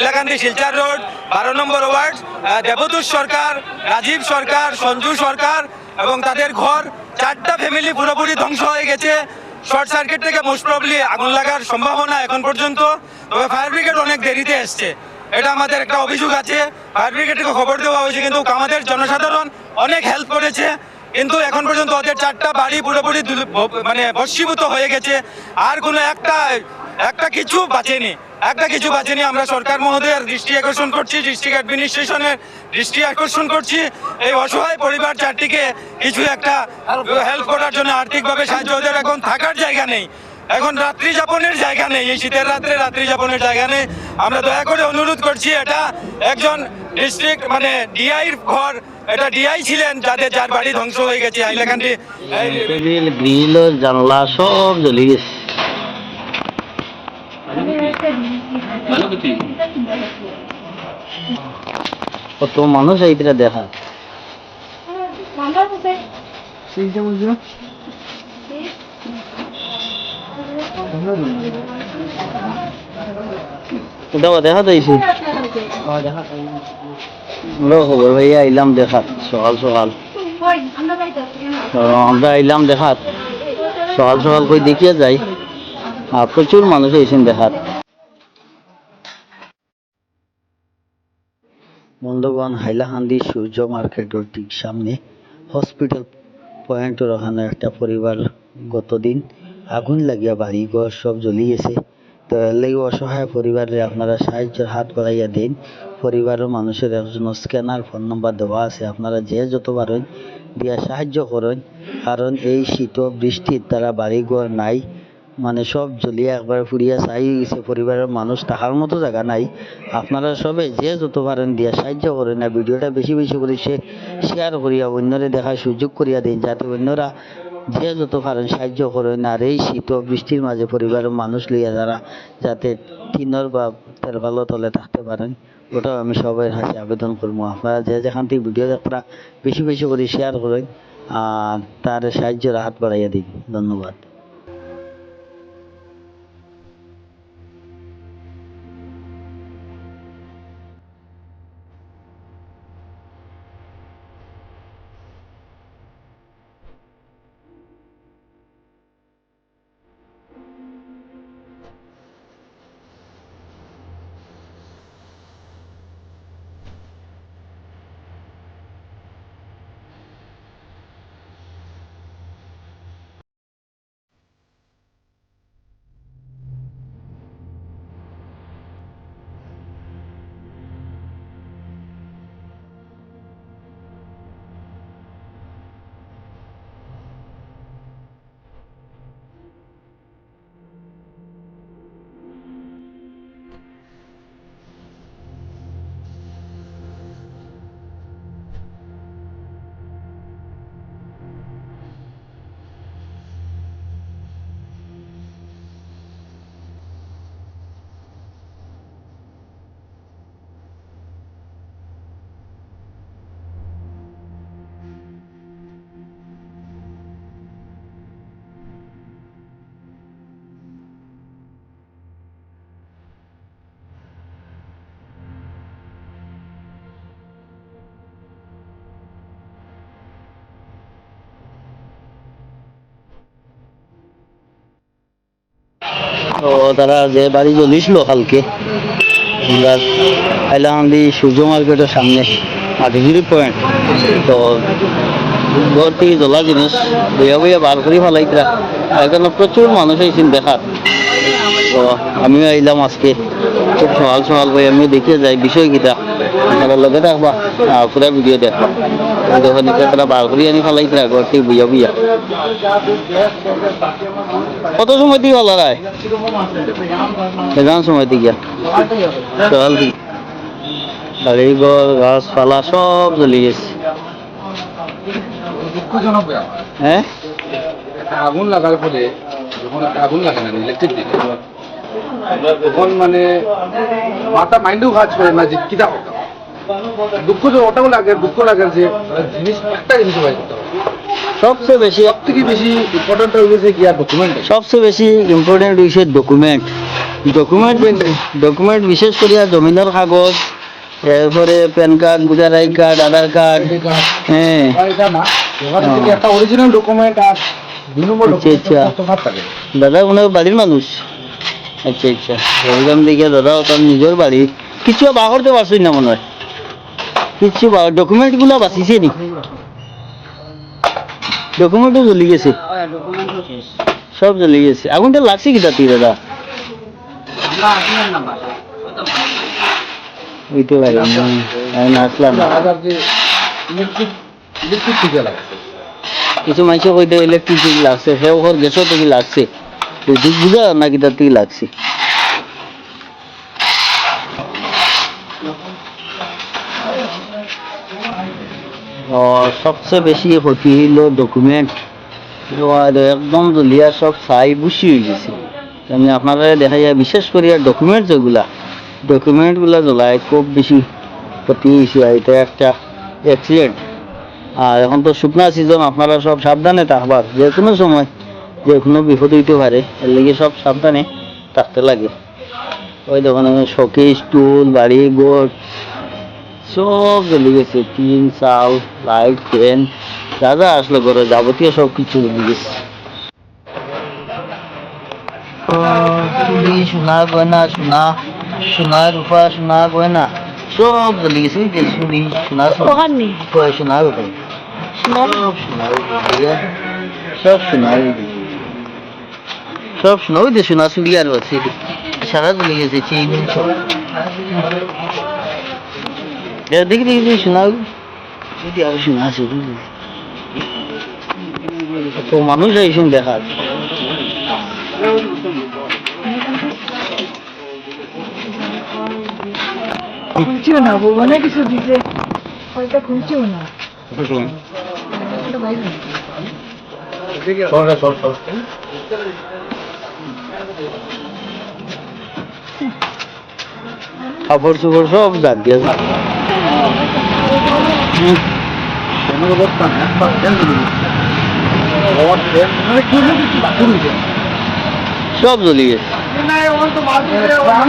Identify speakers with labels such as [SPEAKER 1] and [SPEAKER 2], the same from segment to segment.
[SPEAKER 1] Hailakandi Silchar road বারো নম্বর word আহ, দেবদূত সরকার রাজীব সরকার সঞ্জু সরকার এবং তাদের ঘর চারটা ফ্যামিলি পুরোপুরি ধ্বংস হয়ে গেছে। শর্ট সার্কিট থেকে মোস্ট প্রবলি আগুন লাগার সম্ভাবনা এখন পর্যন্ত তবে ফায়ার ব্রিগেড অনেক দেরিতে এসছে। এটা আমাদের একটা অভিযোগ আছে। ফায়ার ব্রিগেডকে খবর দেওয়া হয়েছে কিন্তু আমাদের জনসাধারণ অনেক হেল্প করেছে। কিন্তু এখন পর্যন্ত ওদের চারটা বাড়ি পুরোপুরি মানে ভস্মীভূত হয়ে গেছে। আর কোনো একটা একটা কিছু বাঁচেনি। একটা কিছু বাঁচেনি আমরা সরকার মহোদয়ের দৃষ্টি আকর্ষণ করছি, ডিস্ট্রিক্ট অ্যাডমিনিস্ট্রেশনের দৃষ্টি আকর্ষণ করছি। এই অসহায় পরিবার চারটিকে কিছু একটা হেল্প করার জন্য আর্থিকভাবে সাহায্য ওদের এখন থাকার জায়গা নেই। এখন রাত্রি যাপনের জায়গা নেই। এই শীতের রাত্রে রাত্রি যাপনের জায়গা নেই। আমরা দয়া করে অনুরোধ করছি, এটা একজন ডিস্ট্রিক্ট মানে ডিআইর ঘর, এটা ডিআই ছিলেন, যাদের যার বাড়ি ধ্বংস হয়ে গেছে
[SPEAKER 2] জানলা সব গেছে। কত মানুষ এইটা দেখা। দাও দেখা দিয়েছি খবর ভাইয়া আইলাম দেখাত সকাল সকাল। আমরা আইলাম দেখাত সকাল সকাল কই দেখিয়ে যাই। আর প্রচুর মানুষ এসেছেন দেখাত। বন্ধুগণ, হাইলাকান্দি সূর্য মার্কেটের ঠিক সামনে হসপিটাল পয়েন্টের ওখানে একটা পরিবার গতদিন আগুন লাগিয়া বাড়ি ঘর সব জ্বলি গেছে তো এর অসহায় পরিবারে আপনারা সাহায্যের হাত বাড়াইয়া দিন। পরিবারের মানুষের একজন স্ক্যানার ফোন নাম্বার দেওয়া আছে। আপনারা যে যত পারেন দিয়া সাহায্য করেন। কারণ এই শীত বৃষ্টির তারা বাড়ি ঘর নাই। মানে সব জ্বলিয়া একবার ফুরিয়া চাই গেছে পরিবারের মানুষ থাকার মতো জায়গা নাই। আপনারা সবে যে যত পারেন দিয়া সাহায্য করেন না ভিডিওটা বেশি বেশি করে শেয়ার করিয়া অন্যরে দেখার সুযোগ করিয়া দিন, যাতে অন্যরা যে যত পারেন সাহায্য করেন আর এই শীত বৃষ্টির মাঝে পরিবারের মানুষ লইয়া যারা যাতে টিনের বা তেরপালো তলে থাকতে পারেন, ওটাও আমি সবাই হাসি আবেদন করব। আপনারা যে যেখান থেকে ভিডিও দেখরা, বেশি বেশি করে শেয়ার করেন আর তার সাহায্যের হাত বাড়াইয়া দিন। ধন্যবাদ। তো তারা যে বাড়ি জ্বলিছিল কালকে, আমরা দি সূর্য মার্কেটের সামনে আটিজুরি পয়েন্ট তো ঘর থেকে জ্বলা জিনিস বইয়া বইয়া বার করে ফেলাইতরা এখানে প্রচুর মানুষ আইসিন দেখার তো আমিও আইলাম আজকে। খুব সকাল সকাল বই আমিও দেখে যাই বিষয় আপনারা লগে আর পুরা ভিডিও দেখবা যখন তারা বার আনি বইয়া বইয়া কত সময় দিয়ে ভালো রায় এগান সময় দিয়ে গিয়া থেকে বাড়ি ঘর গাছপালা সব জ্বলি গেছে
[SPEAKER 3] আগুন লাগার ফলে আগুন লাগে না ইলেকট্রিক দিকে, তখন মানে মাথা মাইন্ডেও কাজ করে না, যে দুঃখ ওটাও লাগে দুঃখ লাগে যে জিনিস একটা জিনিস উপায় করতে হবে।
[SPEAKER 2] সবচেয়ে বেশি
[SPEAKER 3] সব থেকে বেশি ইম্পর্টেন্ট হয়ে গেছে কি আর ডকুমেন্ট
[SPEAKER 2] সবচেয়ে বেশি ইম্পর্টেন্ট হয়েছে ডকুমেন্ট ডকুমেন্ট ডকুমেন্ট বিশেষ করে জমিনের কাগজ এরপরে pan card voter I card Aadhaar card হ্যাঁ।
[SPEAKER 3] থেকে একটা অরিজিনাল ডকুমেন্ট আর
[SPEAKER 2] আচ্ছা, আচ্ছা। দাদা মনে হয় বাড়ির মানুষ আচ্ছা। আচ্ছা দেখে দাদা তার নিজের বাড়ি। কিছু বার করতে পারছি না মনে হয়? কিছু ডকুমেন্টগুলো বাঁচিছে নি? ডকুমেন্টও জ্বলি গেছে। সব জ্বলি গেছে। আগুনটা লাগছে কি তাতে দাদা? ওইতে পারি আমি আসলাম। না
[SPEAKER 3] লাগছে
[SPEAKER 2] কিছু মানুষ কইতে ইলেকট্রিক লাগছে সে ওর গ্যাসও থেকে লাগছে? তো বুঝা না কি তার থেকে লাগছে? সবচেয়ে বেশি ক্ষতি হইল ডকুমেন্ট একদম জলিয়া সব চাই বুসি হয়ে গেছে। আমি আপনারা দেখা যায় বিশেষ করে ডকুমেন্ট যেগুলা। ডকুমেন্টগুলা জ্বলাই খুব বেশি ক্ষতি হয়েছে। এটা একটা অ্যাক্সিডেন্ট আর এখন তো শুকনা সিজন আপনারা সব সাবধানে থাকবার। যে কোনো সময়, যে কোনো বিপদ হইতে পারে। এর লেগে সব সাবধানে থাকতে লাগে। ওই দোকানে শোকেস, টুল, বাড়ি, গোট। সব জ্বলে গেছে টিন চাল লাইট ফ্যান যা যা আসলো ঘরে যাবতীয় সব কিছু গেছে চুড়ি সোনা গয়না সোনা সোনা রূপা সোনা গয়না সব জ্বলে গেছে চুড়ি সোনা সোনার উপরে সব উপরে সব উপরে সব সোনা ওই যে সোনা চুড়ি আর আছে সারা চলে গেছে এ দেখি দেখি দেখি সোনা যদি আর সোনা আছে? তো মানুষ এইসব দেখার
[SPEAKER 4] খুলছিও না ভুবনে কিছু দিছে হয়তো খুলছিও না?
[SPEAKER 2] কাপড় চোপড় সব দাগ দিয়ে হুম,
[SPEAKER 3] কোনো অবস্থা না একবার ফ্যান জ্বলে গেছে। আমার ফ্যান মানে কি হয়েছে কি বাকি রয়েছে
[SPEAKER 2] সব জ্বলি গেছে
[SPEAKER 3] প্রাণ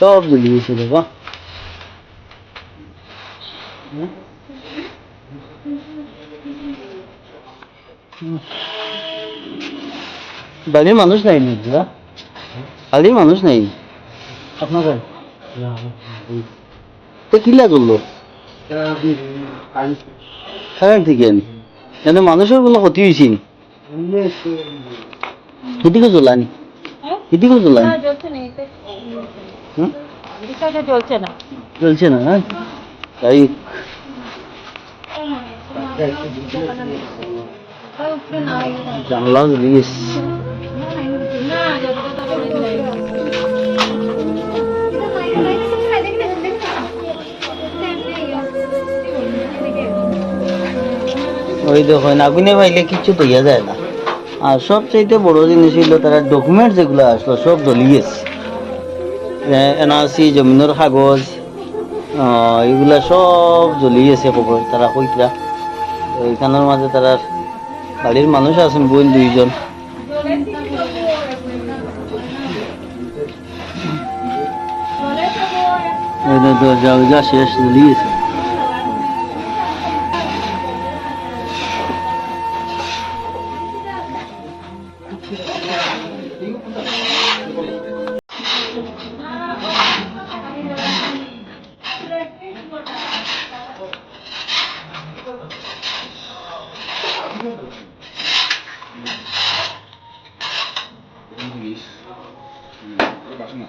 [SPEAKER 2] সব জ্বলি গেছে বাবা হুম? হুম। বাড়ির মানুষ নাই না দাদা বাড়ির মানুষ নাই আপনার তো কিলা করল কারেন্ট থেকে যেন মানুষের কোনো ক্ষতি হয়েছে নি এদিকে জ্বলানি এদিকে জ্বলানি
[SPEAKER 4] না, জ্বলছে না, এতে।
[SPEAKER 2] হুম?
[SPEAKER 4] না।
[SPEAKER 2] চলছে না হ্যাঁ? তাই জানলা
[SPEAKER 4] তাড়াতাড়ি
[SPEAKER 2] ওই দেখো আগুনে পাইলে কিছু পাইয়া যায় না। আর সবচাইতে বড় জিনিস হইল তারা ডকুমেন্ট যেগুলো আসলো সব জ্বলি এনআরসি, জমিনের কাগজ এগুলা সব জ্বলি আছে খবর, তারা কইতরা। এখানের মাঝে তারা বাড়ির মানুষ আছেন বোন দুইজন। দরজা উজা শেষ, জ্বলি
[SPEAKER 3] বাসনা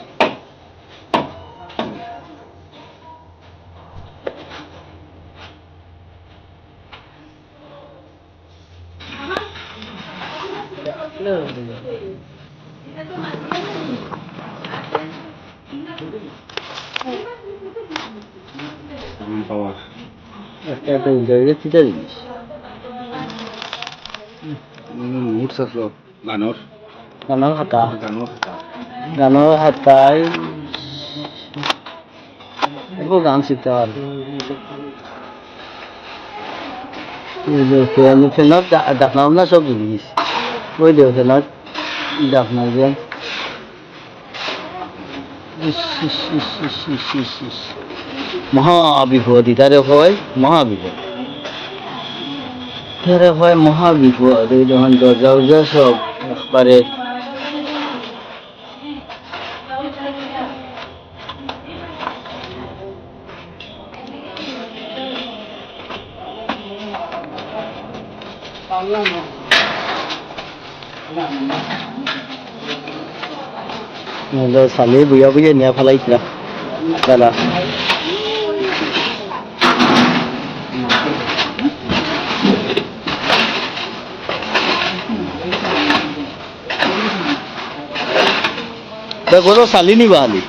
[SPEAKER 3] পাওয়ার
[SPEAKER 2] একটা একটা ইন্টারভিউ চিটা জিনিস
[SPEAKER 3] মুড গানর গানর
[SPEAKER 2] গানৰ হাতাই একো গান পারে ফেনত ডাকনাম না সব জিনিস। ওই দেও ফেনত ডাকনার যে। মহাবিপদ, ইতারে হয় মহাবিপদ। ইতারে হয় মহাবিপদ। এই যখন দরজা উরজা সব একবারে সালে বুয়া বুঝে নিয়ে ফেলাই বেলা কোথাও চালিনি বাহালি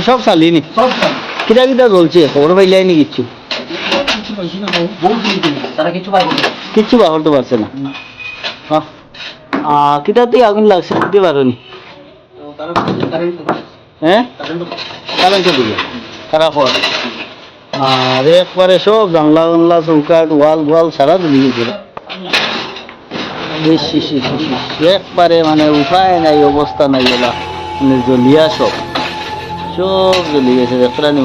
[SPEAKER 2] সব তারা কিছু পাইনি কিচ্ছু বাহরতে পারছে না। আহ, কিটাতেই আগুন লাগছে দিতে পারো নি হ্যাঁ? দিকে। খারাপ হয় আর একবারে সব জানলা জানলা চৌকাট ওয়াল ওয়াল সারা ইস, ইস, একবারে মানে উপায় নাই অবস্থা নাই এলা। মানে জ্বলিয়া সব। সব জ্বলি গেছে দেখরা নি